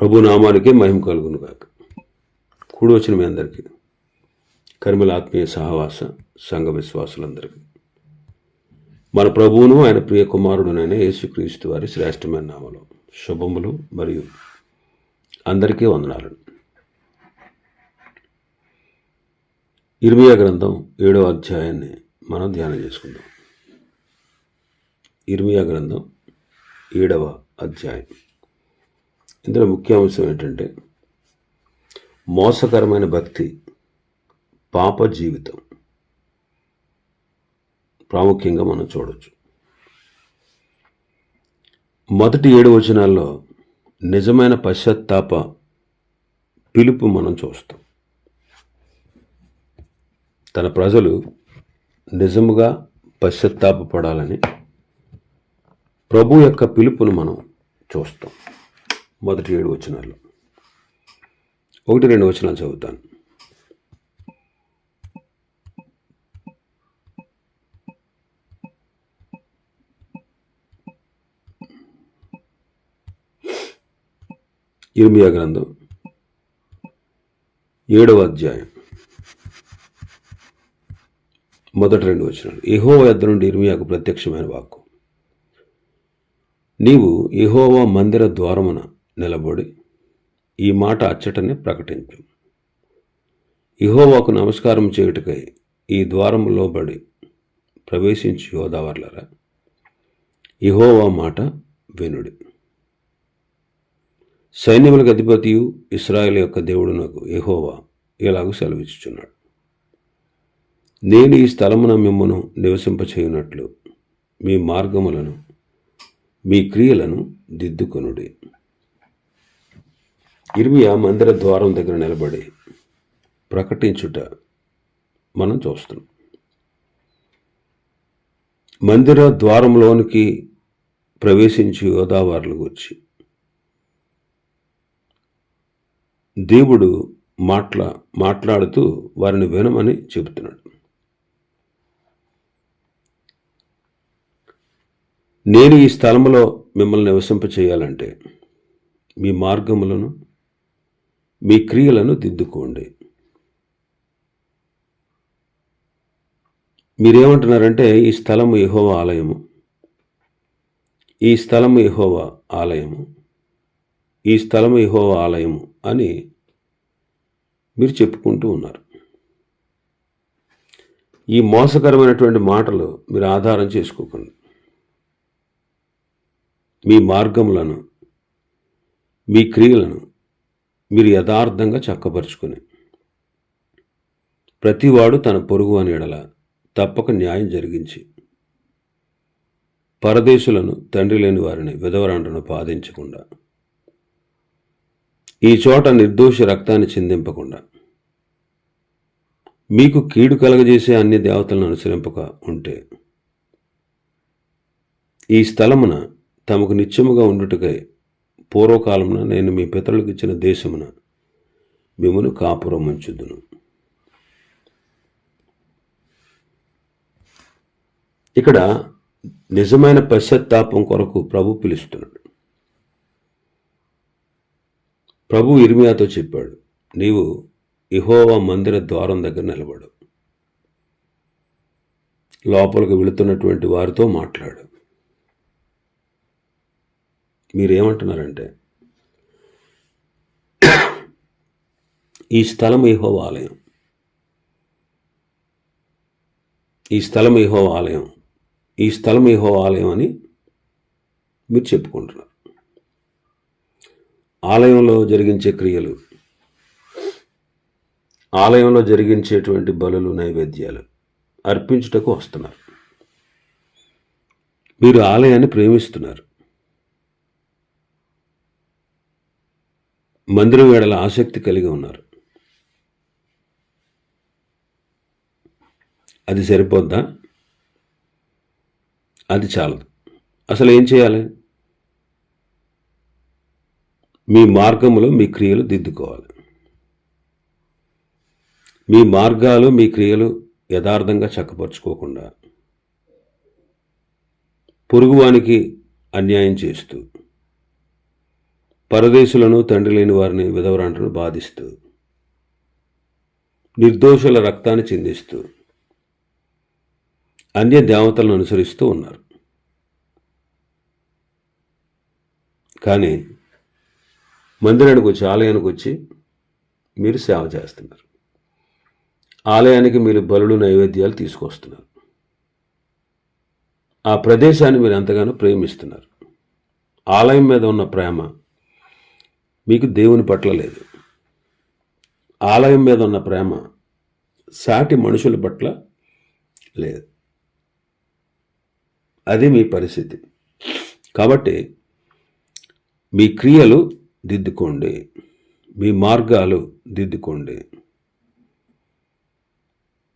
ప్రభు నామానికే మహిమ కలుగును కాక కూడి వచ్చిన మీ అందరికీ. కర్మల ఆత్మీయ సహవాస సంఘ విశ్వాసులందరికీ. మన ప్రభువును ఆయన ప్రియ కుమారుడునైన యేసుక్రీస్తు వారి శ్రేష్టమైన నామలో శుభములు మరియు అందరికీ వందనాలు. ఇర్మియా గ్రంథం ఏడవ అధ్యాయాన్ని మనం ధ్యానం చేసుకుందాం. ఇర్మియా గ్రంథం ఏడవ అధ్యాయం. ఇందులో ముఖ్య అంశం ఏంటంటే మోసకరమైన భక్తి పాప జీవితం. ప్రాముఖ్యంగా మనం చూడవచ్చు మొదటి ఏడు వచనాల్లో నిజమైన పశ్చాత్తాప పిలుపు మనం చూస్తాం. తన ప్రజలు నిజముగా పశ్చాత్తాపపడాలని ప్రభు యొక్క పిలుపును మనం చూస్తాం. మొదటి ఏడు వచనాలు. ఒకటి రెండు వచనాలు చదువుతాను. ఇర్మియా గ్రంథం ఏడవ అధ్యాయం. మొదటి రెండు వచనాలు. ఎహోవా యొద్ద నుండి ఇర్మియాకు ప్రత్యక్షమైన వాక్కు. నీవు ఎహోవా మందిర ద్వారమున నిలబడి ఈ మాట అచ్చటనే ప్రకటించు. ఇహోవాకు నమస్కారం చేయుటకై ఈ ద్వారము లోబడి ప్రవేశించి యోదావర్లరా ఇహోవా మాట వినుడి. సైన్యములకు అధిపతియు ఇస్రాయేల్ యొక్క దేవుడు నాకు యెహోవా ఇలాగూ సెలవిచ్చుచున్నాడు. నేను ఈ స్థలమున మిమ్మను నివసింపచేయునట్లు మీ మార్గములను మీ క్రియలను దిద్దుకొనుడి. ఇర్మియా మందిర ద్వారం దగ్గర నిలబడి ప్రకటించుట మనం చూస్తున్నాం. మందిర ద్వారంలోనికి ప్రవేశించి యోదావార్లు గురించి దేవుడు మాట్లా మాట్లాడుతూ వారిని వినమని చెబుతున్నాడు. నేను ఈ స్థలంలో మిమ్మల్ని నివసింపచేయాలంటే మీ మార్గములను మీ క్రియలను దిద్దుకోండి. మీరేమంటున్నారంటే ఈ స్థలము యహోవ ఆలయము. ఈ స్థలము యహోవ ఆలయము. ఈ స్థలము యహోవ ఆలయము అని మీరు చెప్పుకుంటూ ఉన్నారు. ఈ మోసకరమైనటువంటి మాటలు మీరు ఆధారం చేసుకోకండి. మీ మార్గములను మీ క్రియలను మీరు యథార్థంగా చక్కపరుచుకుని. ప్రతివాడు తన పొరుగు అని ఎడల తప్పక న్యాయం జరిగించి. పరదేశులను తండ్రి లేని వారిని విధవరాంటను పాదించకుండా. ఈ చోట నిర్దోష రక్తాన్ని చిందింపకుండా. మీకు కీడు కలగజేసే అన్ని దేవతలను అనుసరింపక ఉంటే. ఈ స్థలమున తమకు నిత్యముగా ఉండుటకై పూర్వకాలమున నేను మీ పితరులకు ఇచ్చిన దేశమున మిమ్మను కాపురం ఉంచుదును. ఇక్కడ నిజమైన పశ్చాత్తాపం కొరకు ప్రభు పిలుస్తున్నాడు. ప్రభు ఇర్మియాతో చెప్పాడు నీవు ఇహోవా మందిర ద్వారం దగ్గర నిలబడు. లోపలికి వెళుతున్నటువంటి వారితో మాట్లాడు. మీరు ఏమంటున్నారంటే ఈ స్థలం ఏహో ఆలయం. ఈ స్థలం ఏహో ఆలయం. ఈ స్థలం ఏహో ఆలయం అని మీరు చెప్పుకుంటున్నారు. ఆలయంలో జరిగించే క్రియలు ఆలయంలో జరిగించేటువంటి బలులు నైవేద్యాలు అర్పించుటకు వస్తున్నారు. మీరు ఆలయాన్ని ప్రేమిస్తున్నారు. మందిరం వేడల ఆసక్తి కలిగి ఉన్నారు. అది సరిపోద్దా? అది చాలదు. అసలు ఏం చేయాలి? మీ మార్గములో మీ క్రియలు దిద్దుకోవాలి. మీ మార్గాలు మీ క్రియలు యథార్థంగా చక్కపరుచుకోకుండా పొరుగువానికి అన్యాయం చేస్తూ పరదేశులను తండ్రి లేని వారిని విధవరాంటను బాధిస్తూ నిర్దోషుల రక్తాన్ని చిందిస్తూ అన్య దేవతలను అనుసరిస్తూ ఉన్నారు. కానీ మందిరానికి వచ్చి ఆలయానికి వచ్చి మీరు సేవ చేస్తున్నారు. ఆలయానికి మీరు బలులు నైవేద్యాలు తీసుకొస్తున్నారు. ఆ ప్రదేశాన్ని మీరు ఎంతగానో ప్రేమిస్తున్నారు. ఆలయం మీద ఉన్న ప్రేమ మీకు దేవుని పట్ల లేదు. ఆలయం మీద ఉన్న ప్రేమ సాటి మనుషుల పట్ల లేదు. అది మీ పరిస్థితి. కాబట్టి మీ క్రియలు దిద్దుకోండి. మీ మార్గాలు దిద్దుకోండి.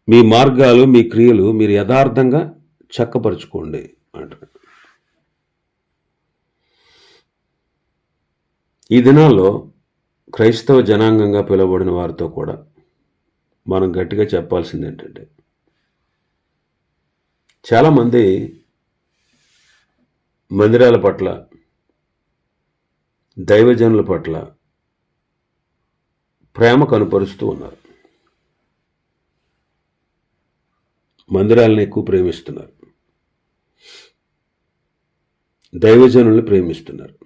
మీ మార్గాలు మీ క్రియలు మీరు యథార్థంగా చక్కపరుచుకోండి అంటారు. ఈ దినాల్లో క్రైస్తవ జనాంగంగా పిలువబడిన వారితో కూడా మనం గట్టిగా చెప్పాల్సింది ఏంటంటే చాలామంది మందిరాల పట్ల దైవజనుల పట్ల ప్రేమ కనుపరుస్తూ ఉన్నారు. మందిరాలను ఎక్కువ ప్రేమిస్తున్నారు. దైవజనుల్ని ప్రేమిస్తున్నారు.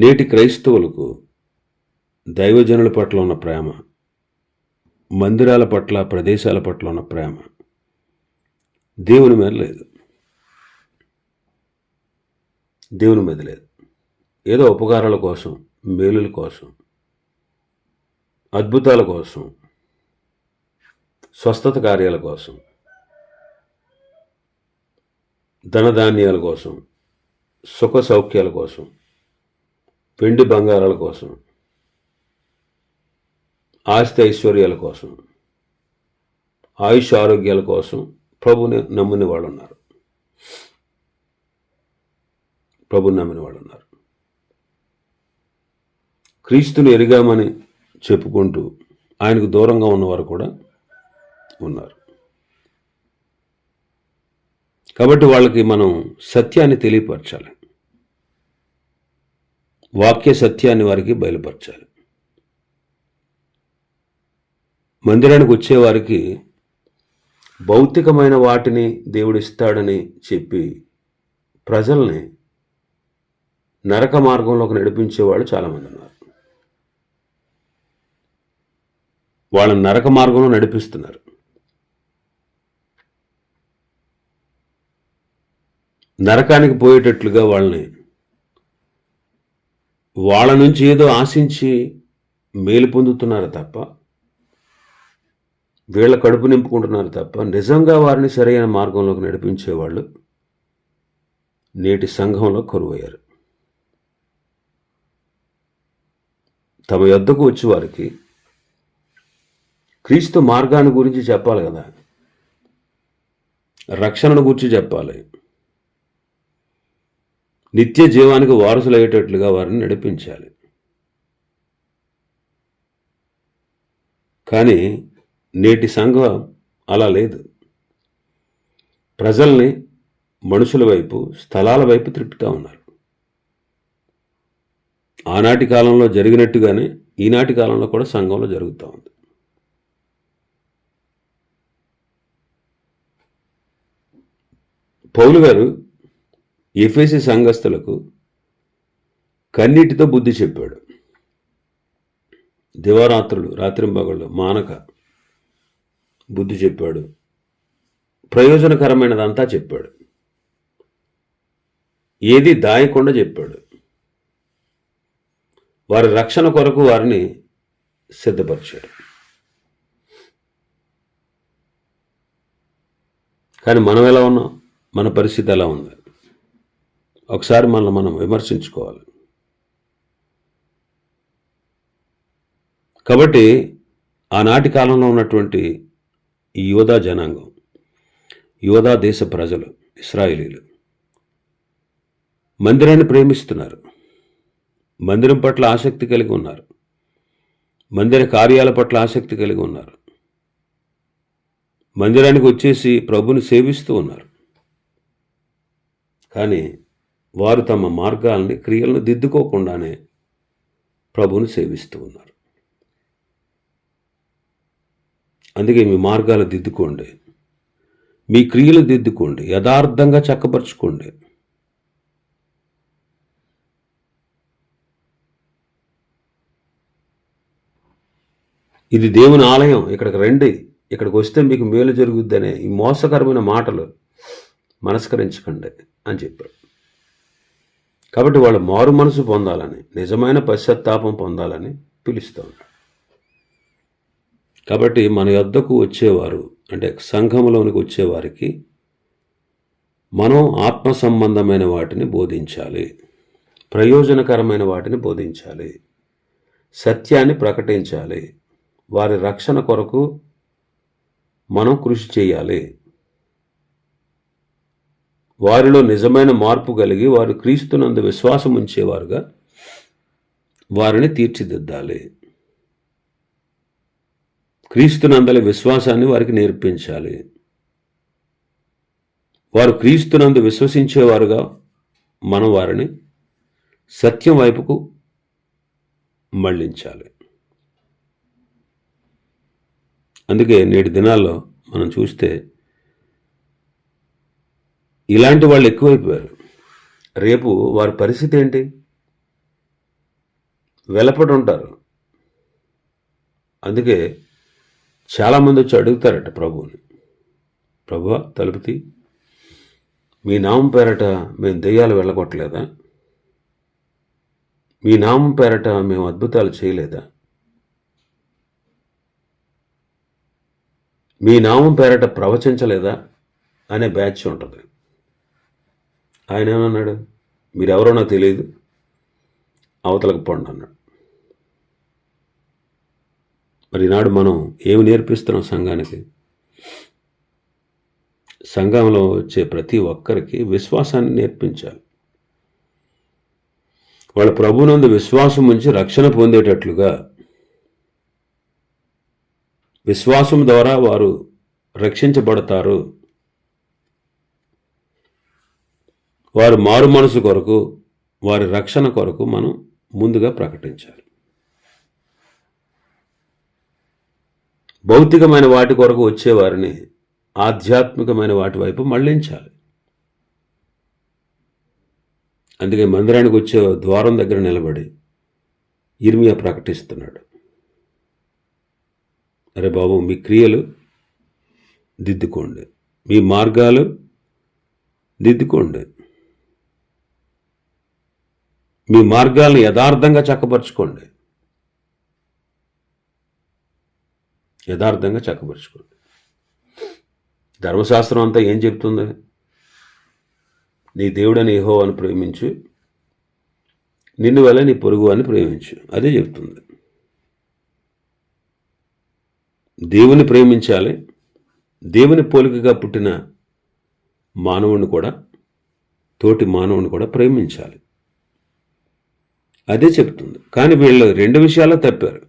నేటి క్రైస్తవులకు దైవజనుల పట్ల ఉన్న ప్రేమ మందిరాల పట్ల ప్రదేశాల పట్ల ఉన్న ప్రేమ దేవుని మీద లేదు. దేవుని మీద లేదు. ఏదో ఉపకారాల కోసం మేలుల కోసం అద్భుతాల కోసం స్వస్థత కార్యాల కోసం ధనధాన్యాల కోసం సుఖ సౌఖ్యాల కోసం వెండి బంగారాల కోసం ఆస్తి ఐశ్వర్యాల కోసం ఆయుష్ ఆరోగ్యాల కోసం ప్రభుని నమ్మిన వాళ్ళు ఉన్నారు ప్రభుని నమ్మిన వాళ్ళు ఉన్నారు క్రీస్తుని ఎరిగామని చెప్పుకుంటూ ఆయనకు దూరంగా ఉన్నవారు కూడా ఉన్నారు. కాబట్టి వాళ్ళకి మనం సత్యాన్ని తెలియపరచాలి. వాక్య సత్యాన్ని వారికి బయలుపరచాలి. మందిరానికి వచ్చేవారికి భౌతికమైన వాటిని దేవుడిస్తాడని చెప్పి ప్రజల్ని నరక మార్గంలోకి నడిపించేవాళ్ళు చాలామంది ఉన్నారు. వాళ్ళని నరక మార్గంలో నడిపిస్తున్నారు. నరకానికి పోయేటట్లుగా వాళ్ళని వాళ్ళ నుంచి ఏదో ఆశించి మేలు పొందుతున్నారు తప్ప వీళ్ళ కడుపు నింపుకుంటున్నారు తప్ప నిజంగా వారిని సరైన మార్గంలోకి నడిపించేవాళ్ళు నేటి సంఘంలో కరువయ్యారు. తమ యొద్దకు వచ్చి వారికి క్రీస్తు మార్గాన్ని గురించి చెప్పాలి కదా. రక్షణను గురించి చెప్పాలి. నిత్య జీవానికి వారసులయ్యేటట్లుగా వారిని నడిపించాలి. కానీ నేటి సంఘం అలా లేదు. ప్రజల్ని మనుషుల వైపు స్థలాల వైపు త్రిప్పుతూ ఉన్నారు. ఆనాటి కాలంలో జరిగినట్టుగానే ఈనాటి కాలంలో కూడా సంఘంలో జరుగుతూ ఉంది. పౌలు గారు ఎఫ్ఎసి సంఘస్థులకు కన్నీటితో బుద్ధి చెప్పాడు. దివారాత్రులు రాత్రింబగళ్ళు మానక బుద్ధి చెప్పాడు. ప్రయోజనకరమైనదంతా చెప్పాడు. ఏది దాయకుండా చెప్పాడు. వారి రక్షణ కొరకు వారిని సిద్ధపరిచాడు. కానీ మనం ఎలా ఉన్నాం? మన పరిస్థితి ఎలా ఉంది? ఒకసారి మనల్ని మనం విమర్శించుకోవాలి. కాబట్టి ఆనాటి కాలంలో ఉన్నటువంటి ఈ యోధా జనాంగం యోధా దేశ ప్రజలు ఇస్రాయేలీలు మందిరాన్ని ప్రేమిస్తున్నారు. మందిరం పట్ల ఆసక్తి కలిగి ఉన్నారు. మందిర కార్యాల పట్ల ఆసక్తి కలిగి ఉన్నారు. మందిరానికి వచ్చేసి ప్రభుని సేవిస్తూ ఉన్నారు. కానీ వారు తమ మార్గాలని క్రియలను దిద్దుకోకుండానే ప్రభువును సేవిస్తూ ఉన్నారు. అందుకే మీ మార్గాలు దిద్దుకోండి. మీ క్రియలు దిద్దుకోండి. యథార్థంగా చక్కపరుచుకోండి. ఇది దేవుని ఆలయం. ఇక్కడికి రండి. ఇక్కడికి వస్తే మీకు మేలు జరుగుద్దనే ఈ మోసకరమైన మాటలు మనస్కరించకండి అని చెప్పారు. కాబట్టి వాళ్ళు మారు మనసు పొందాలని నిజమైన పశ్చాత్తాపం పొందాలని పిలుస్తూ ఉంటారు. కాబట్టి మన యొద్దకు వచ్చేవారు అంటే సంఘంలోనికి వచ్చేవారికి మనం ఆత్మ సంబంధమైన వాటిని బోధించాలి ప్రయోజనకరమైన వాటిని బోధించాలి సత్యాన్ని ప్రకటించాలి వారి రక్షణ కొరకు మనం కృషి చేయాలి వారిలో నిజమైన మార్పు కలిగి వారు క్రీస్తునందు విశ్వాసం ఉంచేవారుగా వారిని తీర్చిదిద్దాలి. క్రీస్తునందలి విశ్వాసాన్ని వారికి నేర్పించాలి. వారు క్రీస్తునందు విశ్వసించేవారుగా మనం వారిని సత్యం వైపుకు మళ్ళించాలి అందుకే నేటి దినాల్లో మనం చూస్తే ఇలాంటి వాళ్ళు ఎక్కువైపోయారు. రేపు వారి పరిస్థితి ఏంటి? వెలపడి ఉంటారు. అందుకే చాలామంది వచ్చి అడుగుతారట ప్రభువుని. ప్రభు తలుపుతి మీ నామం పేరట మేము దెయ్యాలు వెళ్ళగొట్టలేదా? మీ నామం పేరట మేము అద్భుతాలు చేయలేదా? మీ నామం పేరట ప్రవచించలేదా? అనే బ్యాచ్ ఉంటుంది. ఆయన ఏమన్నాడు మీరెవరో నాకు తెలియదు అవతలకు పోండి అన్నాడు. మరి ఈనాడు మనం ఏమి నేర్పిస్తున్నాం సంఘానికి? సంఘంలో వచ్చే ప్రతి ఒక్కరికి విశ్వాసాన్ని నేర్పించాలి. వాళ్ళ ప్రభునందు విశ్వాసం ఉంచి రక్షణ పొందేటట్లుగా విశ్వాసం ద్వారా వారు రక్షించబడతారు. వారు మారు మనసు కొరకు వారి రక్షణ కొరకు మనం ముందుగా ప్రకటించాలి. భౌతికమైన వాటి కొరకు వచ్చేవారిని ఆధ్యాత్మికమైన వాటి వైపు మళ్ళించాలి. అందుకే మందిరానికి వచ్చే ద్వారం దగ్గర నిలబడి ఇర్మియా ప్రకటిస్తున్నాడు. అరే బాబు మీ క్రియలు దిద్దుకోండి. మీ మార్గాలు దిద్దుకోండి. మీ మార్గాలను యథార్థంగా చక్కపరుచుకోండి. యథార్థంగా చక్కపరుచుకోండి. ధర్మశాస్త్రం అంతా ఏం చెప్తుంది నీ దేవుడని ఏహో అని ప్రేమించు నిన్ను వల్ల నీ పొరుగు అని ప్రేమించు. అదే చెప్తుంది దేవుని ప్రేమించాలి దేవుని పోలికగా పుట్టిన మానవుని కూడా తోటి మానవుని కూడా ప్రేమించాలి. అదే చెప్తుంది కానీ వీళ్ళు రెండు విషయాల్లో తప్పారు.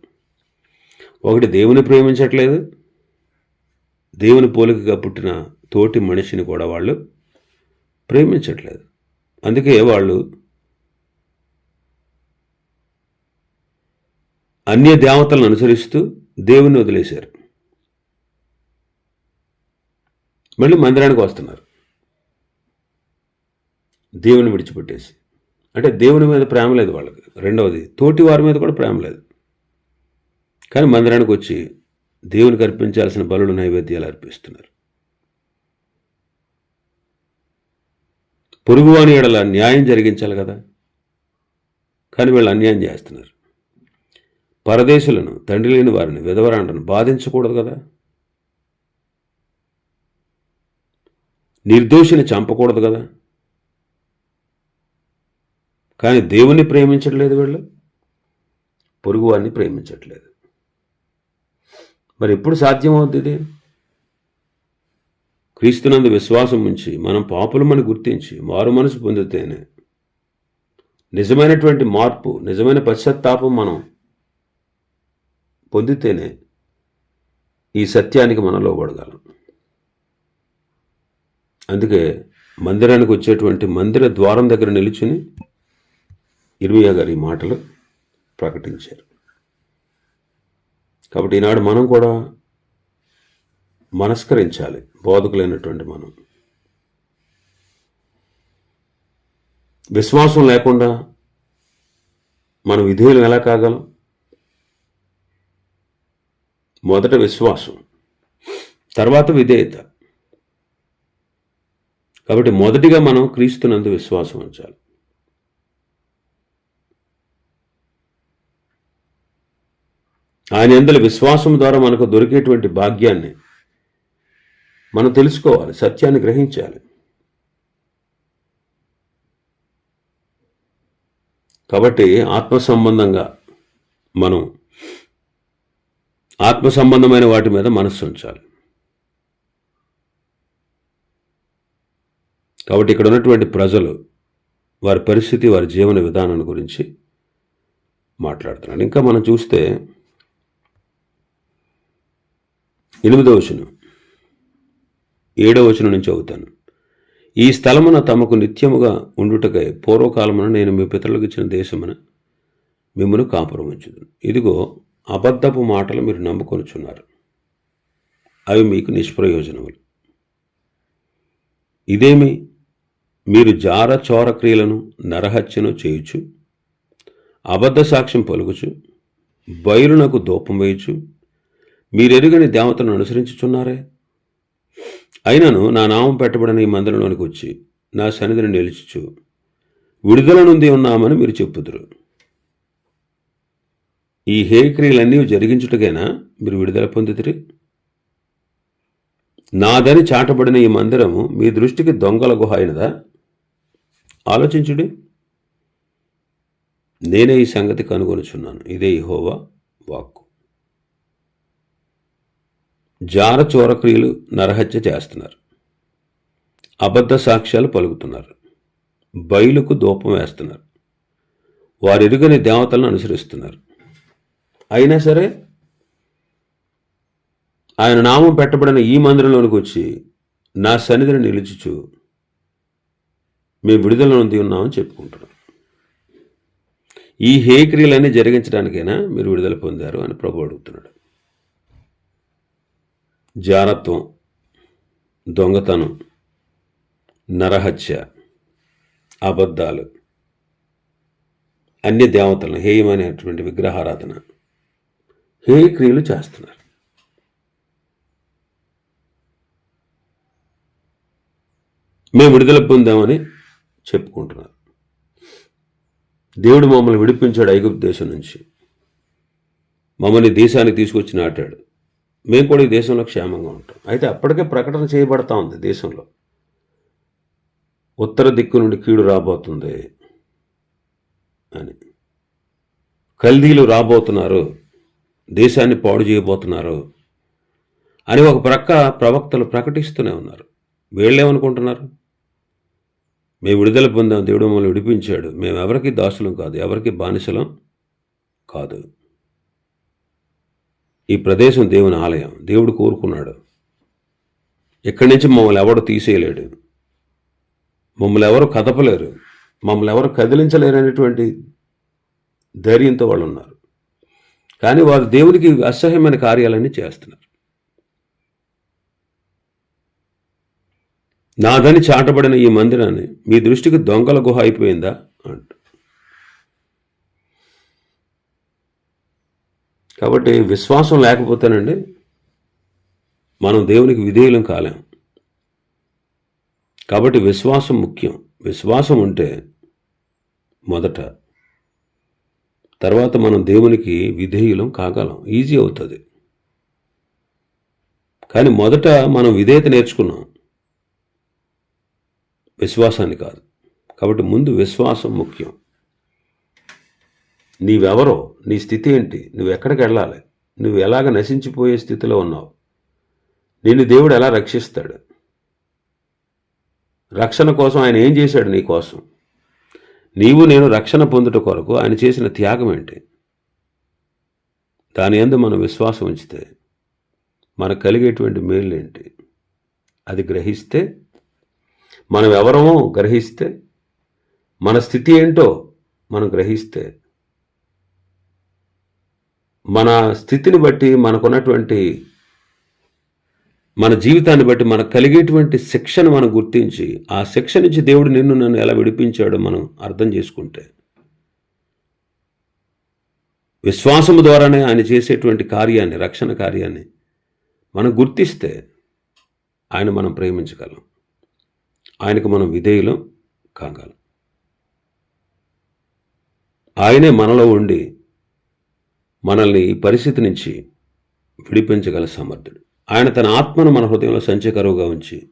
ఒకటి దేవుని ప్రేమించట్లేదు. దేవుని పోలికగా పుట్టిన తోటి మనిషిని కూడా వాళ్ళు ప్రేమించట్లేదు. అందుకే వాళ్ళు అన్య దేవతలను అనుసరిస్తూ దేవుని వదిలేశారు. మళ్ళీ మందిరానికి వస్తున్నారు. దేవుని విడిచిపెట్టేసి. అంటే దేవుని మీద ప్రేమ లేదు వాళ్ళకి. రెండవది తోటి వారి మీద కూడా ప్రేమ లేదు. కానీ మందిరానికి వచ్చి దేవునికి అర్పించాల్సిన బలుడు నైవేద్యాలు అర్పిస్తున్నారు. పొరుగువాని ఎడల న్యాయం జరిగించాలి కదా? కానీ వీళ్ళు అన్యాయం చేస్తున్నారు. పరదేశులను తండ్రి లేని వారిని విధవరాండను బాధించకూడదు కదా? నిర్దోషిని చంపకూడదు కదా? కానీ దేవుణ్ణి ప్రేమించట్లేదు వీళ్ళు. పొరుగువారిని ప్రేమించట్లేదు. మరి ఎప్పుడు సాధ్యమవుతుంది ఇది? క్రీస్తునందు విశ్వాసం ఉంచి మనం పాపులమని గుర్తించి మారు మనసు పొందితేనే నిజమైనటువంటి మార్పు నిజమైన పశ్చాత్తాపం మనం పొందితేనే ఈ సత్యానికి మనం లోబడగలం అందుకే మందిరానికి వచ్చేటువంటి మందిర ద్వారం దగ్గర నిలుచుని ఇర్మియా గారి మాటలు ప్రకటించారు. కాబట్టి ఈనాడు మనం కూడా మనస్కరించాలి బోధకులైనటువంటి మనం. విశ్వాసం లేకుండా మనం విధేయులు ఎలా కాగలం? మొదట విశ్వాసం తర్వాత విధేయత. కాబట్టి మొదటిగా మనం క్రీస్తునందు విశ్వాసం ఉంచాలి. ఆయన ఎందుల విశ్వాసం ద్వారా మనకు దొరికేటువంటి భాగ్యాన్ని మనం తెలుసుకోవాలి సత్యాన్ని గ్రహించాలి. కాబట్టి ఆత్మ సంబంధంగా మనం ఆత్మ సంబంధమైన వాటి మీద మనస్సు ఉంచాలి. కాబట్టి ఇక్కడ ఉన్నటువంటి ప్రజలు వారి పరిస్థితి వారి జీవన విధానం గురించి మాట్లాడుతున్నాడు ఇంకా మనం చూస్తే ఎనిమిదవ వచనం. ఏడవ వచనం నుంచి అవుతాను ఈ స్థలమున తమకు నిత్యముగా ఉండుటకై పూర్వకాలమున నేను మీ పితరులకు ఇచ్చిన దేశమున మిమ్మను కాపురం ఇదిగో అబద్ధపు మాటలు మీరు నమ్ముకొనుచున్నారు. అవి మీకు నిష్ప్రయోజనములు. ఇదేమి? మీరు జార చోర క్రియలను నరహత్యను చేయుచు అబద్ధ సాక్ష్యం పలుకుచు బయలునకు దూపం వేయచు మీరెరుగని దేవతను అనుసరించుచున్నారే? అయినను నా నామం పెట్టబడిన ఈ మందిరంలోనికి వచ్చి నా సన్నిధిని నిలుచుచు. విడుదల నుండి ఉన్నామని మీరు చెప్పుదురు. ఈ హేక్రియలన్నీ జరిగించుటకైనా మీరు విడుదల పొందుతురి? నాదని చాటబడిన ఈ మందిరము మీ దృష్టికి దొంగల గుహ అయినదా? ఆలోచించుడి. నేనే ఈ సంగతి కనుగొనుచున్నాను. ఇదే ఇహోవా వాక్కు. జార చోరక్రియలు నరహత్య చేస్తున్నారు. అబద్ధ సాక్ష్యాలు పలుకుతున్నారు. బయలుకు దూపం వేస్తున్నారు. వారెరుగని దేవతలను అనుసరిస్తున్నారు. అయినా సరే ఆయన నామం పెట్టబడిన ఈ మందిరంలోనికి వచ్చి నా సన్నిధిని నిలుచుచు మేము విడుదల నుండి ఉన్నామని చెప్పుకుంటున్నాం ఈ హేక్రియలన్నీ జరిగించడానికైనా మీరు విడుదల పొందారు అని ప్రభు అడుగుతున్నాడు. జారత్వం దొంగతనం నరహత్య అబద్ధాలు అన్ని దేవతలను హేయమైనటువంటి విగ్రహారాధన హేయ క్రియలు చేస్తున్నారు. మేము విడుదల పొందామని చెప్పుకుంటున్నారు. దేవుడు మమ్మల్ని విడిపించాడు ఐగుప్తు దేశం నుంచి. మమ్మల్ని దేశానికి తీసుకొచ్చి నాటాడు. మేము కూడా ఈ దేశంలో క్షేమంగా ఉంటాం. అయితే అప్పటికే ప్రకటన చేయబడతా ఉంది దేశంలో. ఉత్తర దిక్కు నుండి కీడు రాబోతుంది అని. కల్దీలు రాబోతున్నారు. దేశాన్ని పాడు చేయబోతున్నారు అని ఒక ప్రక్క ప్రవక్తలు ప్రకటిస్తూనే ఉన్నారు. వీళ్ళేమనుకుంటున్నారు? మేము విడుదల పొందాం దేవుడు మమ్మల్ని విడిపించాడు. మేము ఎవరికి దాసులం కాదు ఎవరికి బానిసలం కాదు. ఈ ప్రదేశం దేవుని ఆలయం. దేవుడు కోరుకున్నాడు. ఇక్కడి నుంచి మమ్మల్ని ఎవడు తీసేయలేడు. మమ్మల్ని ఎవరు కదపలేరు. మమ్మల్ని ఎవరు కదిలించలేరు అనేటువంటి ధైర్యంతో వాళ్ళు ఉన్నారు. కానీ వారు దేవునికి అసహ్యమైన కార్యాలన్నీ చేస్తున్నారు. నాదని చాటబడిన ఈ మందిరాన్ని మీ దృష్టికి దొంగల గుహ అయిపోయిందా? అంట. కాబట్టి విశ్వాసం లేకపోతేనండి మనం దేవునికి విధేయులం కాలేం. కాబట్టి విశ్వాసం ముఖ్యం. విశ్వాసం ఉంటే మొదట తర్వాత మనం దేవునికి విధేయులం కాగలం. ఈజీ అవుతుంది. కానీ మొదట మనం విధేయత నేర్చుకున్నాం. విశ్వాసాన్ని కాదు. కాబట్టి ముందు విశ్వాసం ముఖ్యం. నీవెవరో నీ స్థితి ఏంటి? నువ్వు ఎక్కడికి వెళ్ళాలి నువ్వు ఎలాగ నశించిపోయే స్థితిలో ఉన్నావు? నిన్ను దేవుడు ఎలా రక్షిస్తాడు? రక్షణ కోసం ఆయన ఏం చేశాడు నీ కోసం? నీవు నేను రక్షణ పొందుట కొరకు ఆయన చేసిన త్యాగం ఏంటి? దాని ఎందు మనం విశ్వాసం ఉంచితే మనకు కలిగేటువంటి మేలు ఏంటి? అది గ్రహిస్తే మనం ఎవరమో గ్రహిస్తే మన స్థితి ఏంటో మనం గ్రహిస్తే మన స్థితిని బట్టి మనకున్నటువంటి మన జీవితాన్ని బట్టి మనకు కలిగేటువంటి శిక్షను మనం గుర్తించి ఆ శిక్ష నుంచి దేవుడు నిన్ను నన్ను ఎలా విడిపించాడో మనం అర్థం చేసుకుంటే విశ్వాసము ద్వారానే ఆయన చేసేటువంటి కార్యాన్ని రక్షణ కార్యాన్ని మనం గుర్తిస్తే ఆయన మనం ప్రేమించగలం. ఆయనకు మనం విధేయులం కాగలం. ఆయనే మనలో ఉండి మనల్ని ఈ పరిస్థితి నుంచి విడిపించగల సమర్థుడు. ఆయన తన ఆత్మను మన హృదయంలో సంచకరువుగా ఉంచి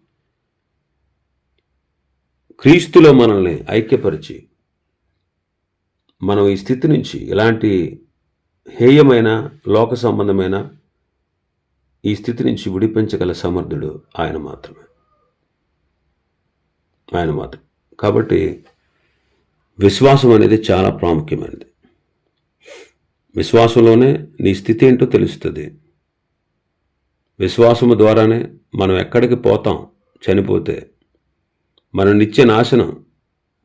క్రీస్తులో మనల్ని ఐక్యపరిచి మనం ఈ స్థితి నుంచి ఎలాంటి హేయమైన లోక సంబంధమైన ఈ స్థితి నుంచి విడిపించగల సమర్థుడు ఆయన మాత్రమే. ఆయన మాత్రం. కాబట్టి విశ్వాసం అనేది చాలా ప్రాముఖ్యమైనది. విశ్వాసంలోనే నీ స్థితి ఏంటో తెలుస్తుంది. విశ్వాసము ద్వారానే మనం ఎక్కడికి పోతాం చనిపోతే. మన నిత్య నాశనం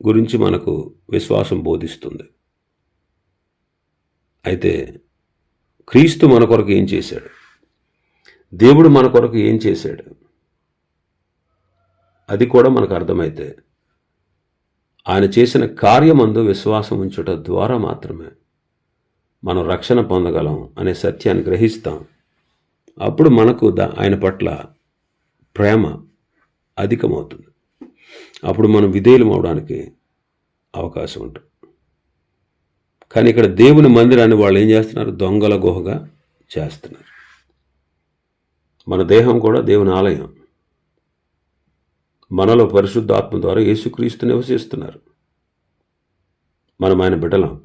గురించి మనకు విశ్వాసం బోధిస్తుంది. అయితే క్రీస్తు మన కొరకు ఏం చేశాడు? దేవుడు మన కొరకు ఏం చేశాడు? అది కూడా మనకు అర్థమైతే ఆయన చేసిన కార్యమందు విశ్వాసం ఉంచుట ద్వారా మాత్రమే. మనం రక్షణ పొందగలం అనే సత్యాన్ని గ్రహిస్తాం. అప్పుడు మనకు దా ఆయన పట్ల ప్రేమ అధికమవుతుంది. అప్పుడు మనం విధేయులం అవడానికి అవకాశం ఉంటుంది. కానీ ఇక్కడ దేవుని మందిరాన్ని వాళ్ళు ఏం చేస్తున్నారు? దొంగల గుహగా చేస్తున్నారు. మన దేహం కూడా దేవుని ఆలయం. మనలో పరిశుద్ధాత్మ ద్వారా యేసుక్రీస్తు నివసిస్తున్నారు. మనం ఆయన బిడ్డలం.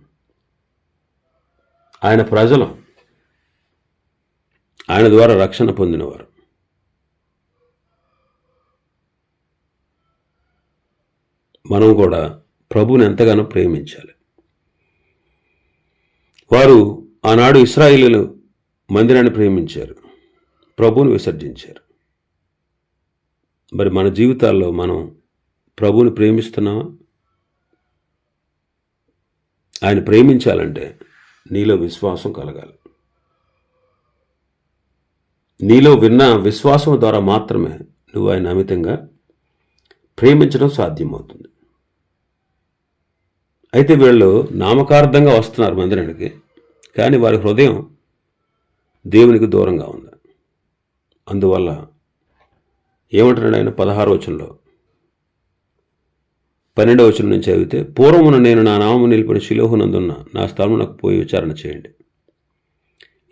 ఆయన ప్రజలు ఆయన ద్వారా రక్షణ పొందినవారు. మనం కూడా ప్రభుని ఎంతగానో ప్రేమించాలి. వారు ఆనాడు ఇస్రాయిలీలు మందిరాన్ని ప్రేమించారు. ప్రభువుని విసర్జించారు. మరి మన జీవితాల్లో మనం ప్రభువుని ప్రేమిస్తున్నామా? ఆయన ప్రేమించాలంటే నీలో విశ్వాసం కలగాలి. నీలో విన్న విశ్వాసం ద్వారా మాత్రమే నువ్వు ఆయన అమితంగా ప్రేమించడం సాధ్యమవుతుంది. అయితే వీళ్ళు నామకార్థంగా వస్తున్నారు మందిరానికి కానీ వారి హృదయం దేవునికి దూరంగా ఉంది. అందువల్ల ఏమంటున్నాడు ఆయన పదహారు వచనంలో? పన్నెండవ వచనం నుంచి చదివితే పూర్వమున నేను నా నామము నిలిపిన శిలోహునందున్న నా స్థలమునకు పోయి విచారణ చేయండి.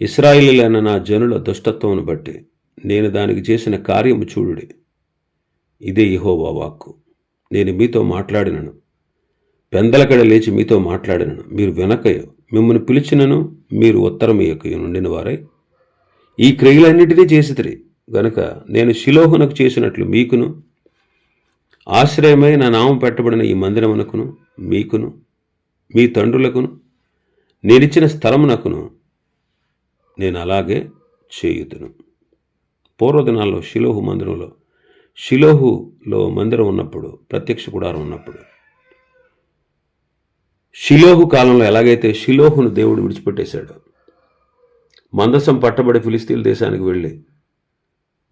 ఇస్రాయిలీలైన నా జనుల దుష్టత్వమును బట్టి నేను దానికి చేసిన కార్యము చూడుడి. ఇదే ఇహోవా వాక్కు. నేను మీతో మాట్లాడినను. పెందలకడ లేచి మీతో మాట్లాడినను. మీరు వెనకయో. మిమ్మల్ని పిలిచినను మీరు ఉత్తరం యొక్క నుండిన వారై ఈ క్రియలన్నిటినీ చేసితిరి. గనుక నేను శిలోహునకు చేసినట్లు మీకును ఆశ్రయమై నా నామం పెట్టబడిన ఈ మందిరమునకును మీకును మీ తండ్రులకును నేనిచ్చిన స్థలమునకును నేను అలాగే చేయుదును. పూర్వదినాల్లో శిలోహు మందిరంలో షిలోహులో మందిరం ఉన్నప్పుడు ప్రత్యక్ష గుడారం ఉన్నప్పుడు షిలోహు కాలంలో ఎలాగైతే షిలోహును దేవుడు విడిచిపెట్టేశాడు మందసం పట్టబడి ఫిలిస్తీన్ దేశానికి వెళ్ళి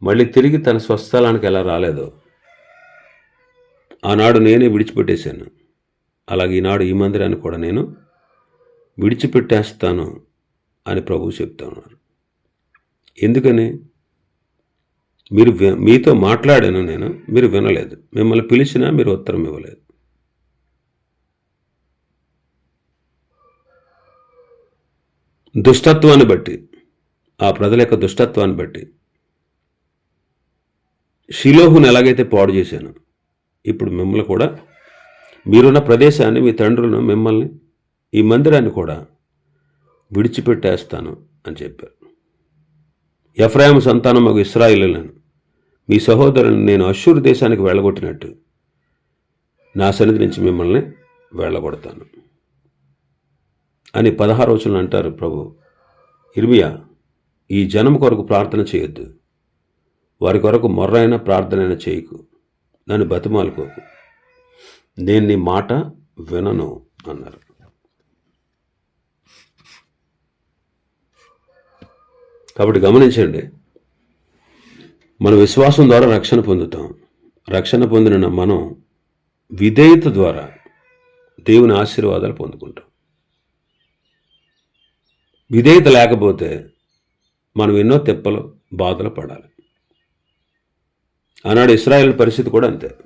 మళ్ళీ తిరిగి తన స్వస్థలానికి ఎలా రాలేదో ఆనాడు నేనే విడిచిపెట్టేశాను. అలాగే ఈనాడు ఈ మందిరాన్ని కూడా నేను విడిచిపెట్టేస్తాను అని ప్రభువు చెప్తా ఉన్నారు. ఎందుకని? మీరు మీతో మాట్లాడాను నేను మీరు వినలేదు. మిమ్మల్ని పిలిచినా మీరు ఉత్తరం ఇవ్వలేదు. దుష్టత్వాన్ని బట్టి ఆ ప్రజల యొక్క దుష్టత్వాన్ని బట్టి షిలోహును ఎలాగైతే పాడు చేశాను ఇప్పుడు మిమ్మల్ని కూడా మీరున్న ప్రదేశాన్ని మీ తండ్రులను మిమ్మల్ని ఈ మందిరాన్ని కూడా విడిచిపెట్టేస్తాను అని చెప్పారు. ఎఫ్రాయిం మాకు ఇస్రాయిలను మీ సహోదరుని నేను అశ్షూరు దేశానికి వెళ్ళగొట్టినట్టు. నా సన్నిధి నుంచి మిమ్మల్ని వెళ్ళగొడతాను. అని పదహారు వచనం అంటారు ప్రభు ఇర్మియా ఈ జనం కొరకు ప్రార్థన చేయొద్దు. వారి కొరకు మొర్రైన ప్రార్థనైనా చేయకు. నన్ను బతిమాలుకోకు. నేను నీ మాట వినను అన్నారు. కాబట్టి గమనించండి మన విశ్వాసం ద్వారా రక్షణ పొందుతాం. రక్షణ పొందిన మనం విధేయత ద్వారా దేవుని ఆశీర్వాదాలు పొందుకుంటాం. విధేయత లేకపోతే మనం ఎన్నో తెప్పలు బాధలు పడాలి. ఆనాడు ఇస్రాయల్ పరిస్థితి కూడా అంతే.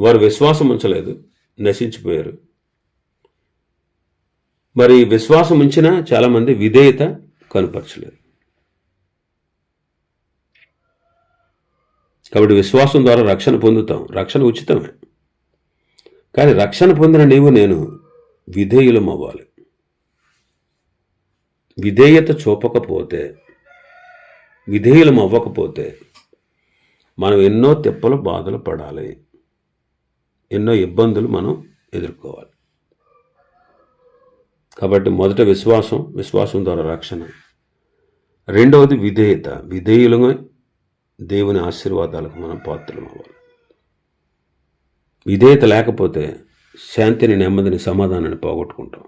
వారు విశ్వాసం ఉంచలేదు నశించిపోయారు. మరి విశ్వాసం ఉంచినా చాలామంది విధేయత కనపరచలేదు. కాబట్టి విశ్వాసం ద్వారా రక్షణ పొందుతాం. రక్షణ ఉచితమే. కానీ రక్షణ పొందిన నీవు నేను విధేయులం అవ్వాలి విధేయత చూపకపోతే విధేయులం అవ్వకపోతే మనం ఎన్నో తెప్పలు బాధలు పడాలి. ఎన్నో ఇబ్బందులు మనం ఎదుర్కోవాలి. కాబట్టి మొదట విశ్వాసం విశ్వాసం ద్వారా రక్షణ. రెండవది విధేయత. విధేయులుగా దేవుని ఆశీర్వాదాలకు మనం పాత్రలు అవ్వాలి విధేయత లేకపోతే శాంతిని నెమ్మదిని సమాధానాన్ని పోగొట్టుకుంటాం.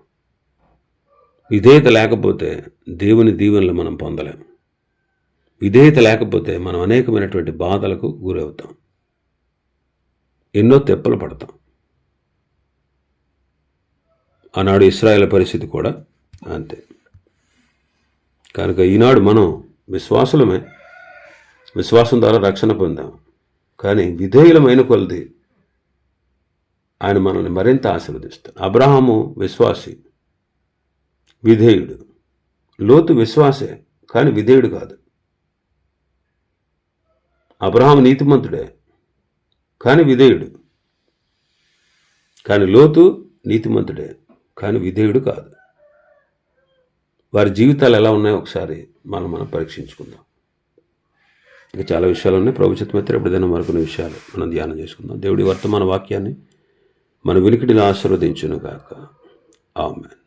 విధేయత లేకపోతే దేవుని దీవెనలు మనం పొందలేము విధేయత లేకపోతే మనం అనేకమైనటువంటి బాధలకు గురవుతాం. ఎన్నో తెప్పలు పడతాం. ఆనాడు ఇస్రాయల్ పరిస్థితి కూడా అంతే. కనుక ఈనాడు మనం విశ్వాసులమే. విశ్వాసం ద్వారా రక్షణ పొందాం. కానీ విధేయులమైన కొలది ఆయన మనల్ని మరింత ఆశీర్వదిస్తాడు. అబ్రహాము విశ్వాసి విధేయుడు. లోతు విశ్వాసే కానీ విధేయుడు కాదు. అబ్రహాం నీతిమంతుడే కానీ విధేయుడు. కానీ లోతు నీతిమంతుడే కానీ విధేయుడు కాదు. వారి జీవితాలు ఎలా ఉన్నాయో ఒకసారి మనం మనం పరీక్షించుకుందాం. ఇంకా చాలా విషయాలు ఉన్నాయి. ప్రభుత్వమైతే ఎప్పుడైనా మరికొన్ని విషయాలు మనం ధ్యానం చేసుకుందాం. దేవుడి వర్తమాన వాక్యాన్ని మన వినికిడిని ఆశీర్వదించును గాక ఆమెన్.